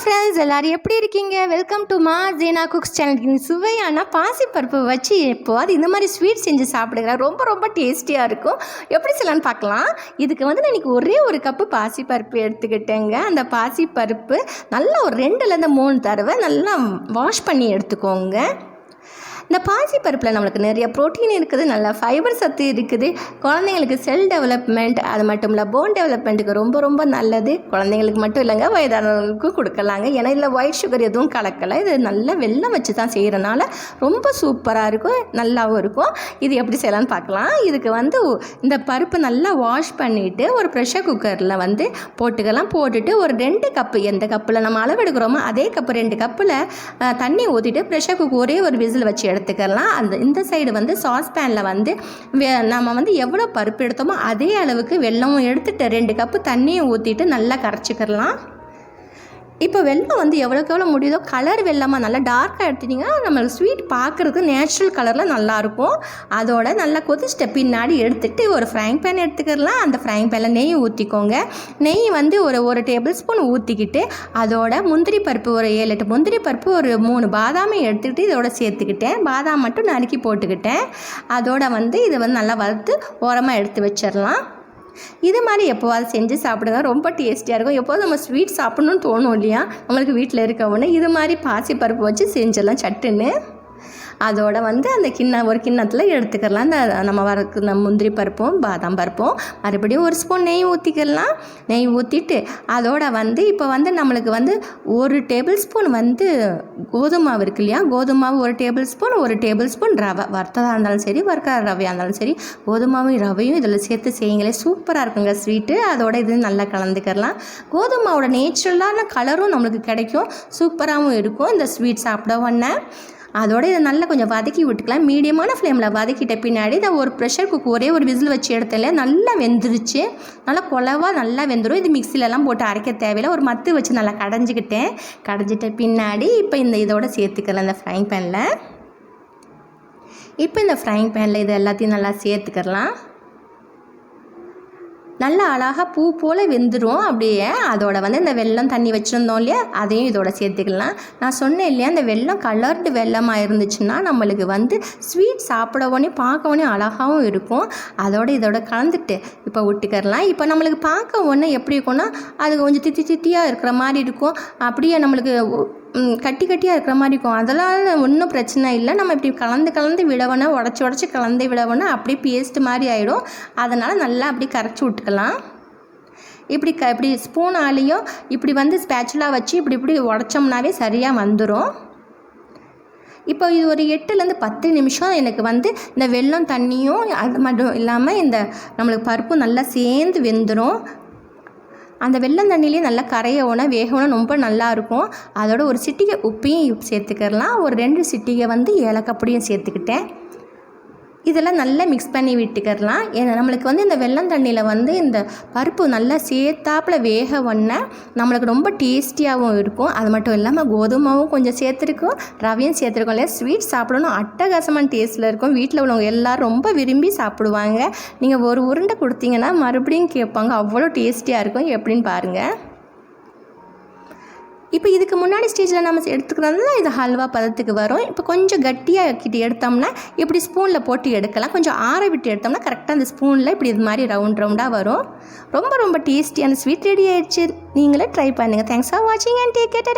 Friends எல்லாரும் எப்படி இருக்கீங்க? வெல்கம் டு மா ஜீனா குக்ஸ் சேனல் சுவையான பாசிப்பருப்பு வச்சு எப்போது இந்த மாதிரி ஸ்வீட் செஞ்சு சாப்பிடுங்க. ரொம்ப ரொம்ப டேஸ்டியாக இருக்கும். எப்படி செய்யலான்னு பார்க்கலாம். இதுக்கு வந்து நான் இன்றைக்கி ஒரே ஒரு கப்பு பாசிப்பருப்பு எடுத்துக்கிட்டேங்க. அந்த பாசிப்பருப்பு நல்லா ஒரு ரெண்டுலேருந்து மூணு தடவை நல்லா வாஷ் பண்ணி எடுத்துக்கோங்க. இந்த பாசி பருப்பில் நம்மளுக்கு நிறைய ப்ரோட்டீன் இருக்குது நல்ல ஃபைபர் சத்து இருக்குது. குழந்தைங்களுக்கு செல் டெவலப்மெண்ட் அது மட்டும் இல்லை போன் டெவலப்மெண்ட்டுக்கு ரொம்ப ரொம்ப நல்லது. குழந்தைங்களுக்கு மட்டும் இல்லைங்க வயதானவர்களுக்கும் கொடுக்கலாங்க. ஏன்னா இதில் ஒயிட் சுகர் எதுவும் கலக்கலை. இது நல்லா வெள்ளம் வச்சு தான் செய்கிறனால ரொம்ப சூப்பராக இருக்கும் நல்லாவும் இருக்கும். இது எப்படி செய்யலாம்னு பார்க்கலாம். இதுக்கு வந்து இந்த பருப்பு நல்லா வாஷ் பண்ணிவிட்டு ஒரு ப்ரெஷர் குக்கரில் வந்து போட்டுக்கலாம். போட்டுட்டு ஒரு ரெண்டு கப்பு எந்த கப்பில் நம்ம அளவெடுக்கிறோமோ அதே கப்பு ரெண்டு கப்பில் தண்ணி ஊற்றிட்டு ப்ரெஷர் குக்கர் ஒரே ஒரு விசில் வச்சு எடுத்துக்கலாம். அந்த இந்த சைடு வந்து சாஸ்பேனில் வந்து வே- நம்ம வந்து எவ்வளோ பருப்பு எடுத்தோமோ அதே அளவுக்கு வெள்ளமும் எடுத்துகிட்டு ரெண்டு கப்பு தண்ணியும் ஊற்றிட்டு நல்லா கரைச்சிக்கிறலாம் இப்போ வெல்லம் வந்து எவ்வளோக்கு எவ்வளோ முடியுதோ கலர் வெல்லமாக நல்லா டார்க்காக எடுத்துட்டிங்கன்னா நம்மளுக்கு ஸ்வீட் பார்க்குறதுக்கு நேச்சுரல் கலரில் நல்லாயிருக்கும் அதோட நல்லா கொதிச்சிட்ட பின்னாடி எடுத்துகிட்டு ஒரு ஃப்ரைங் பேன் எடுத்துக்கிறலாம் அந்த ஃப்ரைங் பேனில் நெய் ஊற்றிக்கோங்க நெய் வந்து ஒரு ஒரு டேபிள் ஸ்பூன் ஊற்றிக்கிட்டு அதோட முந்திரி பருப்பு ஒரு ஏழு எட்டு முந்திரி பருப்பு ஒரு மூணு பாதாமை எடுத்துக்கிட்டு இதோட சேர்த்துக்கிட்டேன். பாதாம் மட்டும் நறுக்கி போட்டுக்கிட்டேன். அதோட வந்து இதை வந்து நல்லா வறுத்து ஓரமாக எடுத்து வச்சிடலாம். இது மாதிரி எப்போவாது செஞ்சு சாப்பிடுங்க. ரொம்ப டேஸ்டியாக இருக்கும். எப்போதும் நம்ம ஸ்வீட் சாப்பிட்ணுன்னு தோணும் இல்லையா? நம்மளுக்கு வீட்டில் இருக்கவொன்னே இது மாதிரி பாசிப்பருப்பு வச்சு செஞ்சிடலாம் சட்டுன்னு. அதோட வந்து அந்த கிண்ண ஒரு கிண்ணத்தில் எடுத்துக்கலாம் அந்த நம்ம வரக்கு நம்ம முந்திரி பருப்பும் பாதாம் பருப்பும். மறுபடியும் ஒரு ஸ்பூன் நெய் ஊற்றிக்கலாம் நெய் ஊற்றிட்டு அதோட வந்து இப்போ வந்து நம்மளுக்கு வந்து ஒரு டேபிள் ஸ்பூன் வந்து கோதுமை மாவு இருக்கு இல்லையா? கோதுமை மாவு ஒரு டேபிள் ஸ்பூன் ஒரு டேபிள் ஸ்பூன் ரவை. வறுத்ததாக இருந்தாலும் சரி வறுக்காத ரவையாக இருந்தாலும் சரி கோதுமாவும் ரவையும் இதில் சேர்த்து செய்யுங்களே. சூப்பராக இருக்குங்க ஸ்வீட்டு அதோட இது நல்லா கலந்துக்கலாம் கோதுமை மாவோட நேச்சுரலான கலரும் நம்மளுக்கு கிடைக்கும். சூப்பராகவும் இருக்கும். இந்த ஸ்வீட் சாப்பிட உடனே அதோட இதை நல்லா கொஞ்சம் வதக்கி விட்டுக்கலாம். மீடியமான ஃப்ளேமில் வதக்கிட்ட பின்னாடி இதை ஒரு ப்ரெஷர் குக் ஒரே ஒரு விசில் வச்சு எடுத்தல நல்லா வெந்துருச்சு. நல்லா குலவாக நல்லா வெந்துடும் இது மிக்சிலெலாம் போட்டு அரைக்க தேவையில்லை. ஒரு மத்து வச்சு நல்லா கடைஞ்சிக்கிட்டேன். கடைஞ்சிட்ட பின்னாடி இப்போ இந்த இதோட சேர்த்துக்கலாம். இந்த ஃப்ரைங் பேனில் இப்போ இந்த ஃப்ரைங் பேனில் இது எல்லாத்தையும் நல்லா சேர்த்துக்கலாம். நல்லா அழகாக பூ போல் வெந்துடும் அப்படியே அதோட வந்து இந்த வெல்லம் தண்ணி வச்சுருந்தோம் இல்லையா? அதையும் இதோட சேர்த்துக்கலாம். நான் சொன்னேன் இல்லையா இந்த வெள்ளம் கலர்டு வெல்லமாக இருந்துச்சுன்னா நம்மளுக்கு வந்து ஸ்வீட் சாப்பிடவோனே பார்க்கவோனே அழகாகவும் இருக்கும். அதோட இதோட கலந்துட்டு இப்போ விட்டுக்கரலாம் இப்போ நம்மளுக்கு பார்க்க ஒன்று எப்படி இருக்கும்னா அது கொஞ்சம் தித்தி தித்தியாக இருக்கிற மாதிரி இருக்கும். அப்படியே நம்மளுக்கு கட்டி கட்டியாக இருக்கிற மாதிரி இருக்கும். அதெல்லாம் ஒன்றும் பிரச்சனை இல்லை. நம்ம இப்படி கலந்து கலந்து விடவனா உடச்சி உடச்சி கலந்து விடவனா அப்படியே பேஸ்ட் மாதிரி ஆகிடும் அதனால் நல்லா அப்படி கரைச்சி விட்டுக்கலாம். இப்படி க இப்படி ஸ்பூனாலேயும் இப்படி வந்து ஸ்பேச்சுலாக வச்சு இப்படி இப்படி உடச்சோம்னாவே சரியாக வந்துடும் இப்போ இது ஒரு எட்டுலேருந்து பத்து நிமிஷம் எனக்கு வந்து இந்த வெல்லம் தண்ணியும் அது மட்டும் இல்லாமல் இந்த நம்மளுக்கு பருப்பும் நல்லா சேர்ந்து வெந்துடும் அந்த வெள்ளம் தண்ணியிலே நல்லா கரையவுனா வேகவுனா ரொம்ப நல்லா இருக்கும். அதோட ஒரு சிட்டிகை உப்பையும் சேர்த்துக்கிறலாம். ஒரு ரெண்டு சிட்டிகை வந்து ஏலக்காய் பொடியும் சேர்த்துக்கிட்டேன். இதெல்லாம் நல்லா மிக்ஸ் பண்ணி விட்டுக்கிறலாம் ஏன்னா நம்மளுக்கு வந்து இந்த வெல்லம் தண்ணியில் வந்து இந்த பருப்பு நல்லா சேர்த்தாப்பில் வேக ஒன்ன நம்மளுக்கு ரொம்ப டேஸ்டியாகவும் இருக்கும். அது மட்டும் இல்லாமல் கோதுமாவும் கொஞ்சம் சேர்த்துருக்கோம். ரவையும் சேர்த்துருக்கோம். இல்லையா? ஸ்வீட் சாப்பிடணும் அட்டகாசமான டேஸ்ட்டில் இருக்கும். வீட்டில் உள்ளவங்க எல்லோரும் ரொம்ப விரும்பி சாப்பிடுவாங்க. நீங்கள் ஒரு உருண்டை கொடுத்தீங்கன்னா மறுபடியும் கேட்பாங்க அவ்வளோ டேஸ்டியாக இருக்கும். எப்படின்னு பாருங்கள் இப்போ இதுக்கு முன்னாடி ஸ்டேஜில் நம்ம எடுத்துக்கிறதுனால இது ஹல்வா பதத்துக்கு வரும். இப்போ கொஞ்சம் கட்டியாக கிட்ட எடுத்தோம்னா இப்படி ஸ்பூனில் போட்டு எடுக்கலாம். கொஞ்சம் ஆற விட்டு எடுத்தோம்னா கரெக்டாக அந்த ஸ்பூனில் இப்படி இது மாதிரி ரவுண்ட் ரவுண்டாக வரும். ரொம்ப ரொம்ப டேஸ்டியான ஸ்வீட் ரெடி ஆயிடுச்சு. நீங்களே ட்ரை பண்ணுங்கள் தேங்க்ஸ் ஃபார் வாட்சிங் அண்ட் டேக் கேட்